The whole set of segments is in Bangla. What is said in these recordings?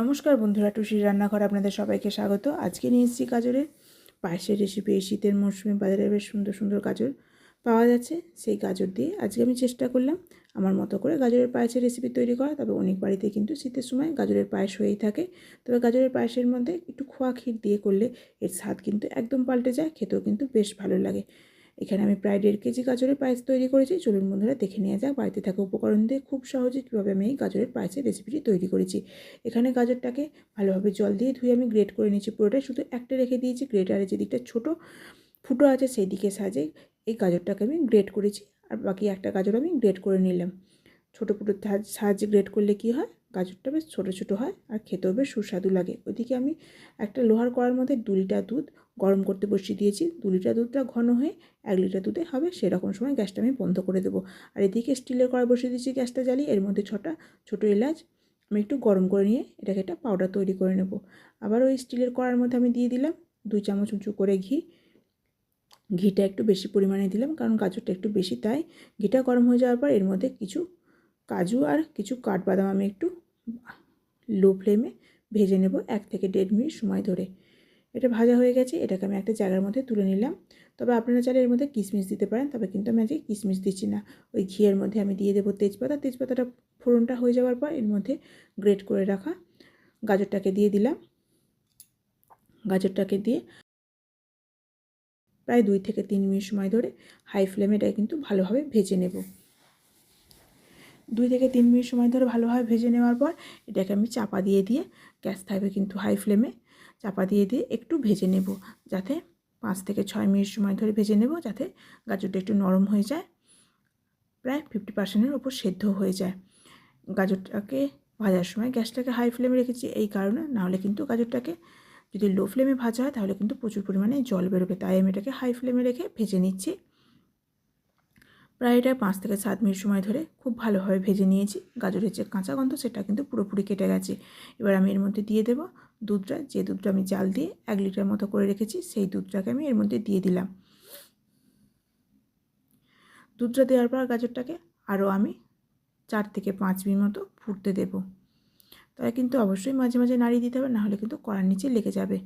নমস্কার বন্ধুরা, টুসির রান্নাঘর আপনাদের সবাইকে স্বাগত। আজকে নিয়ে এসেছি গাজরের পায়েসের রেসিপি এই শীতের মরশুমে বাজারে বেশ সুন্দর সুন্দর গাজর পাওয়া যাচ্ছে। সেই গাজর দিয়ে আজকে আমি চেষ্টা করলাম আমার মতো করে গাজরের পায়েসের রেসিপি তৈরি করা, তবে অনেক বাড়িতে কিন্তু শীতের সময় গাজরের পায়েস হয়েই থাকে। তবে গাজরের পায়েসের মধ্যে একটু খোয়া ক্ষীর দিয়ে করলে এর স্বাদ কিন্তু একদম পাল্টে যায়, খেতেও কিন্তু বেশ ভালো লাগে। এখানে আমি প্রায় দেড় কেজি গাজরের পায়েস তৈরি করেছি। চলুন বন্ধুরা দেখে নেওয়া যাক। বাড়িতে থাকা উপকরণ দিয়ে খুব সহজে কীভাবে আমি এই গাজরের পায়েসের রেসিপিটি তৈরি করেছি। এখানে গাজরটাকে ভালোভাবে জল দিয়ে ধুয়ে আমি গ্রেট করে নিয়েছি পুরোটাই। শুধু একটা রেখে দিয়েছি। গ্রেটারে যে দিকটা ছোটো ফুটো আছে, সেই দিকে সাজে এই গাজরটাকে আমি গ্রেট করেছি। আর বাকি একটা গাজর আমি গ্রেট করে নিলাম। ছোটো ফুটোর সাহায্যে গ্রেট করলে কি হয়? গাজরটা বেশ ছোটো ছোটো হয় আর খেতেও বেশ সুস্বাদু লাগে। ওইদিকে আমি একটা লোহার কড়ার মধ্যে দু লিটার দুধ গরম করতে বসিয়ে দিয়েছি। দু লিটার দুধটা ঘন হয়ে এক লিটার দুধে হবে সেরকম সময় গ্যাসটা আমি বন্ধ করে দেবো। আর এদিকে স্টিলের কড়া বসিয়ে দিয়েছি গ্যাসটা জ্বালিয়ে। এর মধ্যে ছটা ছোটো এলাচ আমি একটু গরম করে নিয়ে এটাকে একটা পাউডার তৈরি করে নেব। আবার ওই স্টিলের কড়ার মধ্যে আমি দিয়ে দিলাম দুই চামচ উঁচু করে ঘি। ঘিটা একটু বেশি পরিমাণে দিলাম কারণ গাজরটা একটু বেশি তাই। ঘিটা গরম হয়ে যাওয়ার পর এর মধ্যে কিছু কাজু আর কিছু কাঠবাদাম আমি একটু লো ফ্লেমে ভেজে নেব এক থেকে দেড় মিনিট সময় ধরে। এটা ভাজা হয়ে গেছে, এটাকে আমি একটা জায়গার মধ্যে তুলে নিলাম। তবে আপনারা চাইলে এর মধ্যে কিশমিশ দিতে পারেন, তবে কিন্তু আমি আজকে কিশমিশ দিচ্ছি না। ওই ঘিয়ের মধ্যে আমি দিয়ে দেবো তেজপাতা। তেজপাতাটা ফোড়নটা হয়ে যাওয়ার পর এর মধ্যে গ্রেট করে রাখা গাজরটাকে দিয়ে দিলাম। গাজরটাকে দিয়ে প্রায় দুই থেকে তিন মিনিট সময় ধরে হাই ফ্লেমে এটা কিন্তু ভালোভাবে ভেজে নেব। দুই থেকে তিন মিনিট সময় ধরে ভালোভাবে ভেজে নেওয়ার পর এটাকে আমি চাপা দিয়ে দিয়ে গ্যাস থাকবে কিন্তু হাই ফ্লেমে, চাপা দিয়ে দিয়ে একটু ভেজে নেব যাতে পাঁচ থেকে ছয় মিনিট সময় ধরে ভেজে নেব যাতে গাজরটা একটু নরম হয়ে যায়, প্রায় ফিফটি পার্সেন্টের ওপর সেদ্ধ হয়ে যায়। গাজরটাকে ভাজার সময় গ্যাসটাকে হাই ফ্লেমে রেখেছি এই কারণে নাহলে কিন্তু গাজরটাকে যদি লো ফ্লেমে ভাজা হয় তাহলে কিন্তু প্রচুর পরিমাণে জল বেরোবে, তাই আমি এটাকে হাই ফ্লেমে রেখে ভেজে নিচ্ছি। প্রায় এটা পাঁচ থেকে সাত মিনিট সময় ধরে খুব ভালোভাবে ভেজে নিয়েছি। গাজরের যে কাঁচা গন্ধ সেটা কিন্তু পুরোপুরি কেটে গেছে। এবার আমি এর মধ্যে দিয়ে দেবো দুধটা। যে দুধটা আমি জাল দিয়ে এক লিটার মতো করে রেখেছি, সেই দুধটাকে আমি এর মধ্যে দিয়ে দিলাম। দুধটা দেওয়ার পর গাজরটাকে আরও আমি চার থেকে পাঁচ মিনিট মতো ফুটতে দেবো। তাই কিন্তু অবশ্যই মাঝে মাঝে নাড়িয়ে দিতে হবে, নাহলে কিন্তু কড়ার নিচে লেগে যাবে।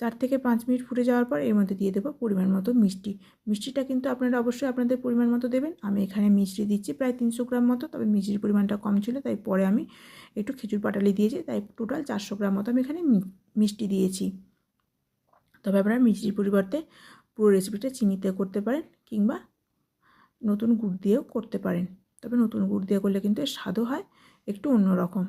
চার থেকে পাঁচ মিনিট ফুটে যাওয়ার পর এর মধ্যে দিয়ে দেবো পরিমাণ মতো মিষ্টি। মিষ্টিটা কিন্তু আপনারা অবশ্যই আপনাদের পরিমাণ মতো দেবেন। আমি এখানে মিষ্টি দিচ্ছি প্রায় তিনশো গ্রাম মতো, তবে মিষ্টির পরিমাণটা কম ছিল, তাই পরে আমি একটু খেজুর পাটালি দিয়েছি, তাই টোটাল চারশো গ্রাম মতো আমি এখানে মিষ্টি দিয়েছি। তবে আপনারা মিষ্টির পরিবর্তে পুরো রেসিপিটা চিনিতে করতে পারেন কিংবা নতুন গুড় দিয়েও করতে পারেন। তবে নতুন গুড় দিয়ে করলে কিন্তু এর স্বাদও হয়, একটু অন্যরকম।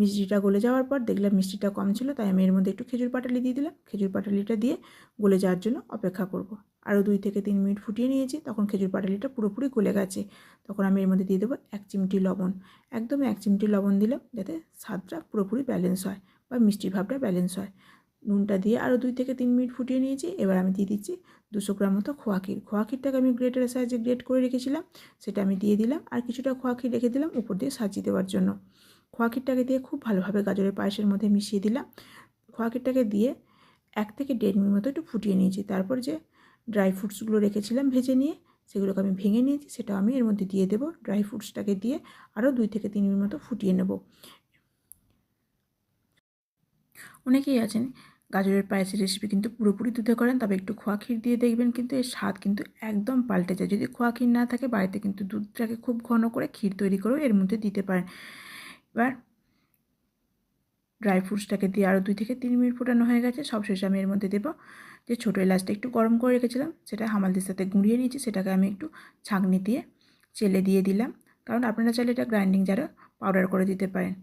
মিষ্টিটা গলে যাওয়ার পর দেখলাম মিষ্টিটা কম ছিল, তাই আমি এর মধ্যে একটু খেজুর পাটালি দিয়ে দিলাম। খেজুর পাটালিটা দিয়ে গলে যাওয়ার জন্য অপেক্ষা করব। আরও দুই থেকে তিন মিনিট ফুটিয়ে নিয়েছি, তখন খেজুর পাটালিটা পুরোপুরি গলে গেছে। তখন আমি এর মধ্যে দিয়ে দেবো এক চিমটি লবণ। একদম এক চিমটি লবণ দিলাম, যাতে স্বাদটা পুরোপুরি ব্যালেন্স হয় বা মিষ্টির ভাবটা ব্যালেন্স হয়। নুনটা দিয়ে আরও দুই থেকে তিন মিনিট ফুটিয়ে নিয়েছি, এবার আমি দিয়ে দিচ্ছি দুশো গ্রাম মতো খোয়া ক্ষীর। খোয়া ক্ষীরটাকে আমি গ্রেটারের সাহায্যে গ্রেট করে রেখেছিলাম, সেটা আমি দিয়ে দিলাম। আর কিছুটা খোয়া ক্ষীর রেখে দিলাম উপর দিয়ে সাজিয়ে দেওয়ার জন্য। খোয়া ক্ষীরটাকে দিয়ে খুব ভালোভাবে গাজরের পায়েসের মধ্যে মিশিয়ে দিলাম। খোয়া ক্ষীরটাকে দিয়ে এক থেকে দেড় মিনিট মতো একটু ফুটিয়ে নিয়েছি। তারপর যে ড্রাই ফ্রুটসগুলো রেখেছিলাম ভেজে নিয়ে, সেগুলোকে আমি ভেঙে নিয়েছি সেটা আমি এর মধ্যে দিয়ে দেবো। ড্রাই ফ্রুটসটাকে দিয়ে আরও দুই থেকে তিন মিনিট মতো ফুটিয়ে নেব। অনেকেই আছেন, গাজরের পায়েসের রেসিপি কিন্তু পুরোপুরি দুধে করেন তবে একটু খোয়া ক্ষীর দিয়ে দেখবেন কিন্তু এর স্বাদ কিন্তু একদম পাল্টে যায়। যদি খোয়া ক্ষীর না থাকে, বাড়িতে কিন্তু দুধটাকে খুব ঘন করে ক্ষীর তৈরি করেও এর মধ্যে দিতে পারেন। এবার ড্রাই ফ্রুটসটাকে দিয়ে আরও দুই থেকে তিন মিনিট ফোটানো হয়ে গেছে। সবশেষে আমি এর মধ্যে দেবো যে ছোটো এলাচটা একটু গরম করে রেখেছিলাম, সেটা হামালদির সাথে গুঁড়িয়ে নিয়েছি, সেটাকে আমি একটু ছাঁকনি দিয়ে চেলে দিয়ে দিলাম। কারণ আপনারা চাইলে এটা গ্রাইন্ডিং যারা পাউডার করে দিতে পারেন।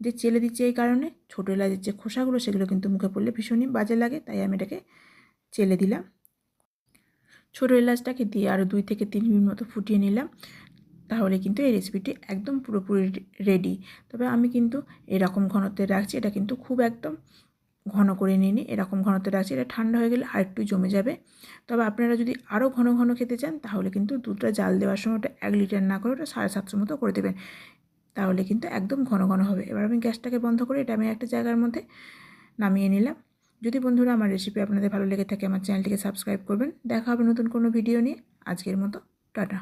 যে চেলে দিচ্ছে এই কারণে ছোটো এলাচের যে খোসাগুলো, সেগুলো কিন্তু মুখে পড়লে ভীষণই বাজে লাগে, তাই আমি এটাকে চেলে দিলাম। ছোটো এলাচটাকে দিয়ে আরও দুই থেকে তিন মিনিট মতো ফুটিয়ে নিলাম। তাহলে কিন্তু এই রেসিপিটি একদম পুরোপুরি রেডি তবে আমি কিন্তু এরকম ঘনত্বে রাখছি, এটা কিন্তু খুব একদম ঘন করে নিয়ে নিই এরকম ঘনত্বে রাখছি, এটা ঠান্ডা হয়ে গেলে আর একটু জমে যাবে। তবে আপনারা যদি আরও ঘন ঘন খেতে চান, তাহলে কিন্তু দুধটা জাল দেওয়ার সময় ওটা এক লিটার না করে ওটা সাড়ে সাতশো মতো করে দেবেন। তাহলে কিন্তু একদম ঘন ঘন হবে। এবার আমি গ্যাসটাকে বন্ধ করে এটা আমি একটা জায়গার মধ্যে নামিয়ে নিলাম। যদি বন্ধুরা আমার রেসিপি আপনাদের ভালো লেগে থাকে, আমার চ্যানেলটিকে সাবস্ক্রাইব করবেন। দেখা হবে নতুন কোনো ভিডিও নিয়ে। আজকের মতো, টাটা।